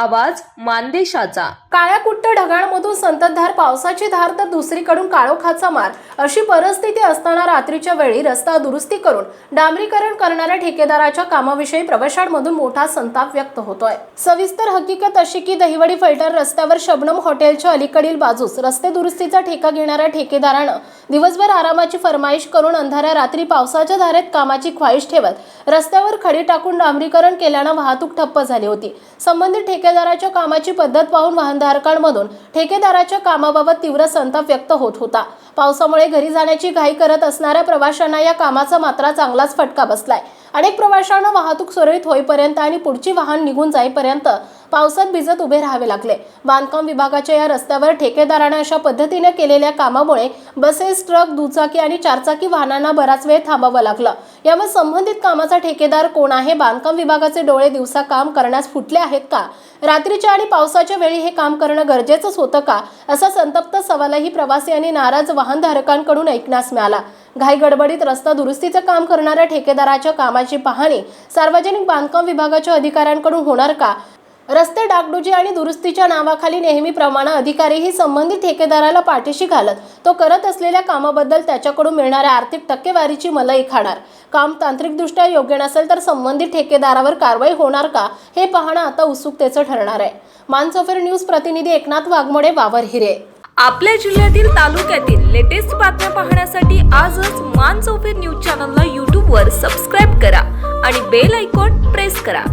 आवाज मानदेशाचा. काळ्याकुट्ट ढगाळमधून संततधार पावसाची धार तर दुसरीकडून काळोखाचा मार. अशी परिस्थिती असताना रात्रीच्या वेळी रस्ता दुरुस्ती करून डांबरीकरण करणाऱ्या ठेकेदाराच्या कामाविषयी प्रवाशांमधून मोठा संताप व्यक्त होतोय. सविस्तर हकीकत अशी की दहिवडी फलटण रस्त्यावर शबनम हॉटेलच्या अलीकडील बाजूस रस्ते दुरुस्तीचा ठेका घेणाऱ्या ठेकेदारानं दिवसभर आरामाची फरमाईश करून अंधाऱ्या रात्री पावसाच्या धारेत कामाची ख्वाहिश ठेवत रस्त्यावर खडी टाकून डांबरीकरण केल्यानं वाहतूक ठप्प झाली होती. संबंधित ठेकेदाराच्या कामाची पद्धत पाहून वाहनधारकांमधून ठेकेदाराच्या कामाबाबत तीव्र संताप व्यक्त होत होता. पावसामुळे घरी जाण्याची घाई करत असणाऱ्या प्रवाशांना या कामाचा मात्र चांगलाच फटका बसलाय. अनेक प्रवाशांना वाहतूक सुरळीत होईपर्यंत आणि पुढची वाहन निघून जाईपर्यंत पावसात भिजत उभे राहावे लागले. बांधकाम विभागाच्या या रस्त्यावर ठेकेदाराने अशा पद्धतीने केलेल्या कामामुळे बसेस ट्रक दुचाकी आणि चारचाकी वाहनांना बराच वेळ थांबावं लागलं. यावर संबंधित कामाचा ठेकेदार कोण आहे? बांधकाम विभागाचे डोळे दिवसा काम करण्यास फुटले आहेत का? रात्रीच्या आणि पावसाच्या वेळी हे काम करणं गरजेचंच होतं का? असा संतप्त सवालही प्रवासी आणि नाराज वाहनधारकांकडून ऐकण्यास मिळाला. घाई गडबडीत रस्ता दुरुस्तीचं काम करणाऱ्या ठेकेदाराच्या कामाची पाहणी सार्वजनिक बांधकाम विभागाच्या अधिकाऱ्यांकडून होणार का? रस्ते डागडुजी आणि दुरुस्तीच्या नावाखाली नेहमीप्रमाणे अधिकारीही संबंधित ठेकेदाराला पाठीशी घालत तो करत असलेल्या कामाबद्दल त्याच्याकडून मिळणाऱ्या आर्थिक टक्केवारीची मलई खाणार. काम तांत्रिकदृष्ट्या योग्य नसेल तर संबंधित ठेकेदारावर कारवाई होणार का हे पाहणं आता उत्सुकतेचं ठरणार आहे. मानसोफेर न्यूज प्रतिनिधी एकनाथ वाघमोडे वावर हिरे. आपल्या जिल्ह्यातील तालुक्यातील लेटेस्ट बातम्या पाहण्यासाठी आजच मान चौफेर न्यूज चॅनलला यूट्यूबवर सबस्क्राईब करा आणि बेल आयकॉन प्रेस करा.